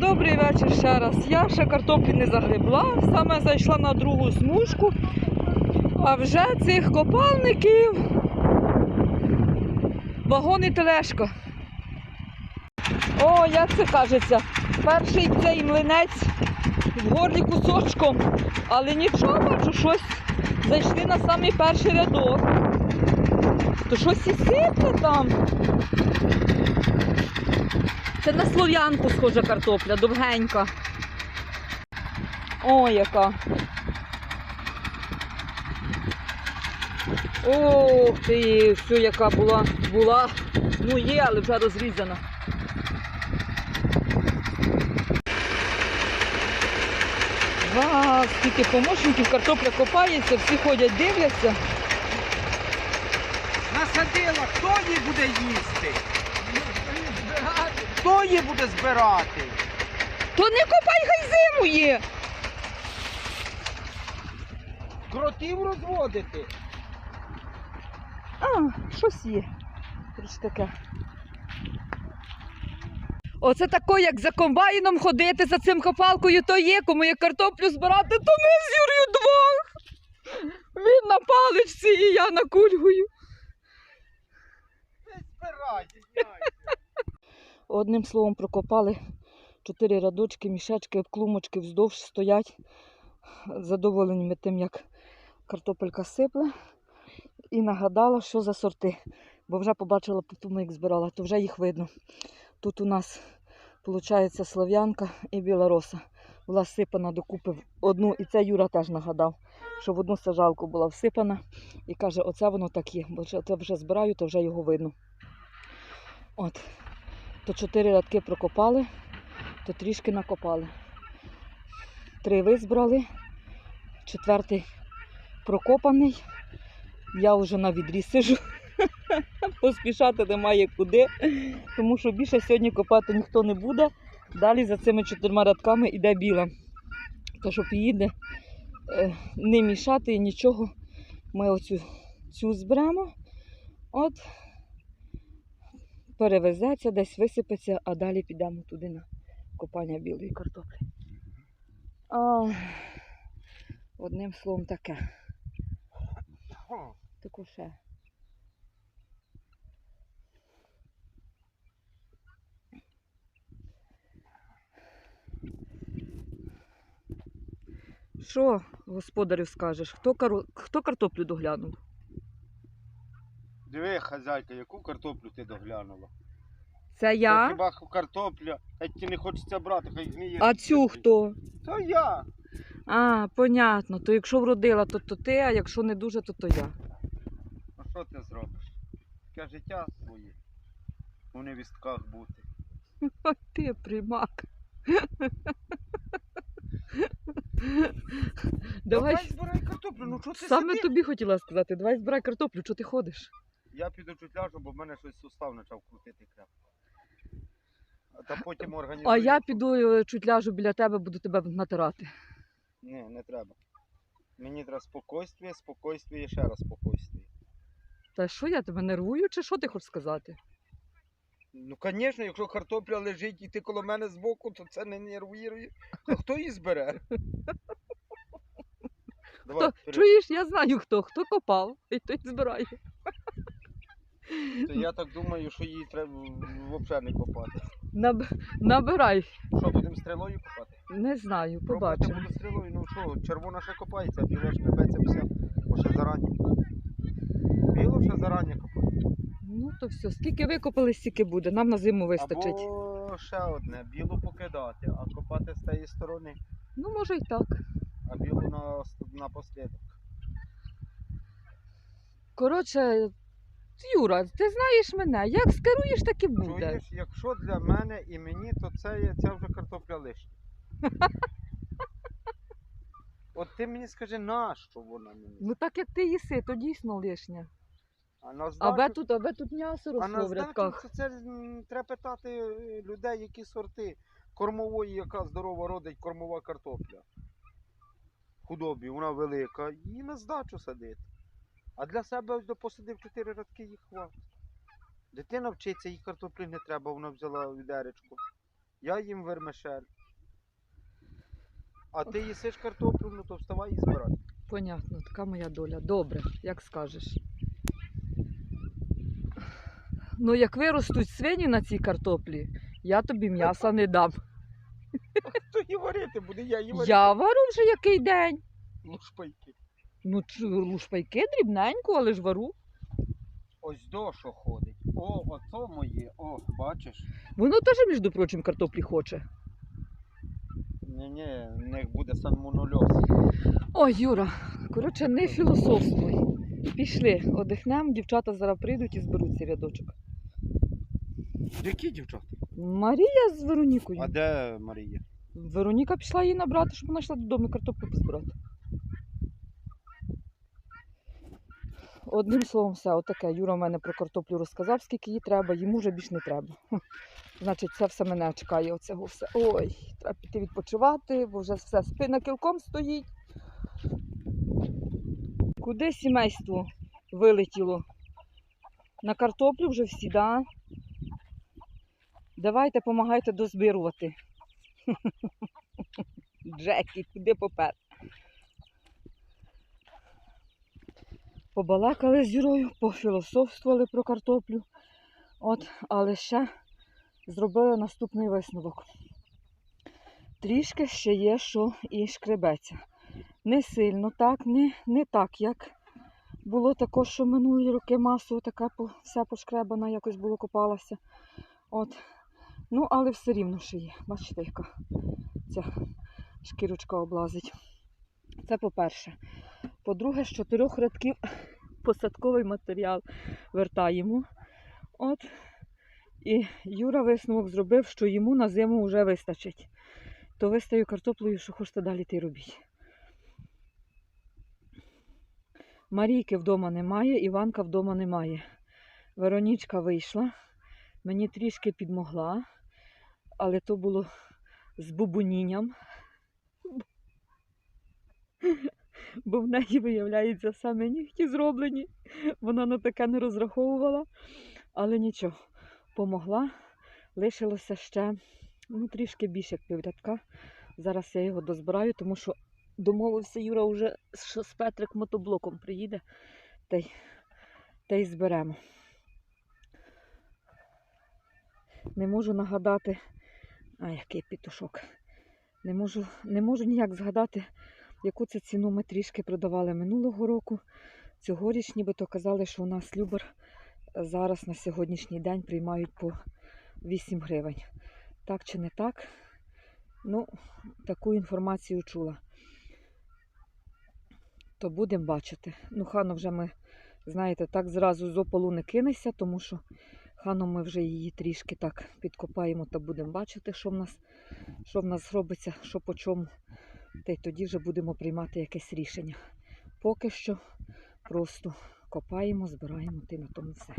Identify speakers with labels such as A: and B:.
A: добрий вечір ще раз. Я ще картоплі не загребла, саме зайшла на другу смужку, а вже цих копальників вагон і тележка. О, як це кажеться, перший цей млинець в горлі кусочком, але нічого, бачу, щось зайшли на самий перший рядок. То щось і сипе там. Це на слов'янку схожа картопля, довгенька. О, яка. Ох ти, все, яка була, була. Ну є, але вже розрізана. Вау, скільки помощників, картопля копається, всі ходять, дивляться.
B: Насадила, хто її буде їсти? Хто її буде збирати?
A: То не копай, хай зиму є.
B: Кротів розводити.
A: А, щось є. Щось таке. Оце тако, як за комбайном ходити за цим копалкою, то є, кому є картоплю збирати, то ми з Юрію двох. Він на паличці і я на кульгою.
B: Не збирайте, знаєте.
A: Одним словом, прокопали чотири рядочки, мішечки, обклумочки вздовж стоять. Задоволені тим, як картопелька сипле. І нагадала, що за сорти. Бо вже побачила по тому, як збирала, то вже їх видно. Тут у нас виходить слав'янка і білороса. Була всипана докупи в одну, і це Юра теж нагадав, що в одну сажалку була всипана. І каже, оце воно так є, бо це вже збираю, то вже його видно. От. То чотири рядки прокопали, то трішки накопали. Три визбрали, четвертий прокопаний. Я вже на відрі сижу. Поспішати немає куди, тому що більше сьогодні копати ніхто не буде. Далі за цими чотирма рядками йде біла. То, щоб її не, е, не мішати і нічого, ми оцю цю зберемо. От перевезеться, десь висипеться, а далі підемо туди на копання білої картоплі. А, одним словом таке. Таку ще. Що, господарю, скажеш? Хто. Хто картоплю доглянув?
B: Диви, хазяйка, яку картоплю ти доглянула?
A: Це
B: То
A: я.
B: хіба картопля, та ті не хочеться брати, хай гниє.
A: А цю хто?
B: То я.
A: А, понятно. То якщо вродила, то, то ти, а якщо не дуже, то то я.
B: А що ти зробиш? Таке життя своє. У невістках бути.
A: Ой, ти примак. Давай,
B: збирай картоплю, ну що ти
A: саме
B: сидиш?
A: тобі хотіла сказати, давай збирай картоплю, чого ти ходиш?
B: Я піду чуть ляжу, бо в мене щось сустав почав крутити крепко. А та потім організую.
A: А я піду е, чуть ляжу біля тебе, буду тебе натирати.
B: Ні, не треба. Мені треба спокійствие, спокійствие і ще раз спокійствие.
A: Та що я тебе нервую, чи що ти хочеш сказати?
B: Ну, звісно, якщо картопля лежить і ти коло мене збоку, то це не нервує. А хто її збере? Давай,
A: Хто, чуєш, я знаю хто, хто копав, і той збирає.
B: То я так думаю, що її треба взагалі не копати.
A: Наб... Набирай.
B: Що, будемо стрілою копати?
A: Не знаю, побачимо.
B: буду стрілою, ну що, червона ще копається, а біла ж копається все, бо ще зарані. Біло ще зарані копати.
A: Ну то все, скільки викопали, стільки буде. Нам на зиму вистачить.
B: Або ще одне, білу покидати, а копати з тієї сторони,
A: Ну, може й так.
B: а білу на, напослідок.
A: Коротше, Юра, ти знаєш мене, як скеруєш, так і буде.
B: Чуєш, якщо для мене і мені, то це, є- це вже картопля лишня. От ти мені скажи, нащо вона мені?
A: Ну так як ти їси, то дійсно лишнє.
B: А на здачу,
A: тут, аби тут м'ясо
B: а на
A: росло в
B: здачу
A: рядках.
B: це, це м, треба питати е, людей, які сорти кормової, яка здорова родить кормова картопля. Худобі, вона велика, і на здачу садити. А для себе ось посадив чотири рядки їх хватить. Дитина вчиться, їй картоплі не треба, вона взяла відеречку. Я їм вермишель. А ти їсиш картоплю, ну то вставай і збирай.
A: Понятно, така моя доля. Добре, як скажеш. Ну, як виростуть свині на цій картоплі, я тобі м'яса не дам.
B: Хто її варити буде, я її варити.
A: Я вару вже який день.
B: Ну шпайки.
A: Ну, лушпайки дрібненько, але ж вару.
B: Ось до що ходить. О, ото моє. О, бачиш?
A: Воно теж, між прочим, картоплі хоче.
B: Ні-ні, в них буде сальмонольоз.
A: Ой, Юра, коротше, не філософствуй. Пішли, одихнемо, дівчата зараз прийдуть і зберуть цей рядочок.
B: Які дівчата?
A: Марія з Веронікою.
B: А де Марія?
A: Вероніка пішла її набрати, щоб вона йшла додому і картоплю позбирати. Одним словом, все, отаке. Юра в мене про картоплю розказав, скільки їй треба, йому вже більш не треба. Значить, це все мене чекає. Оцього все. Ой, треба піти відпочивати, бо вже все спина кілком стоїть. Куди сімейство вилетіло? На картоплю вже всі, да? Давайте, допомагайте дозбирувати. Джекі, куди попер? Побалакали з Юрою, пофілософствували про картоплю. От, але ще зробили наступний висновок. Трішки ще є, що і шкребеться. Не сильно так, не, не так, як було також, що минулі роки масово така вся пошкребана, якось було копалася. От. Ну, але все рівно ще є. Бачите, яка ця шкірочка облазить. Це по-перше. По-друге, з чотирьох рядків посадковий матеріал вертаємо. От. І Юра висновок зробив, що йому на зиму вже вистачить. То вистаю картоплею, що хочете далі ти робіть. Марійки вдома немає, Іванка вдома немає. Веронічка вийшла, мені трішки підмогла, але то було з бубонінням. Бо в неї, виявляється, саме нігті зроблені. Вона на таке не розраховувала. Але нічого, помогла. Лишилося ще ну, трішки більше як піврядка. Зараз я його дозбираю, тому що домовився Юра вже, що з Петрик мотоблоком приїде та й, та й зберемо. Не можу нагадати. А, який пітушок. Не можу, не можу ніяк згадати, яку це ціну ми трішки продавали минулого року. Цьогоріч нібито казали, що у нас Любер зараз на сьогоднішній день приймають по 8 гривень. Так чи не так? Ну, таку інформацію чула. То будемо бачити. Ну, хану вже ми, знаєте, так зразу з опалу не кинеся, тому що хану ми вже її трішки так підкопаємо та будемо бачити, що в нас, що в нас робиться, що по чому. Та й тоді вже будемо приймати якесь рішення. Поки що просто копаємо, збираємо, ти на тому все.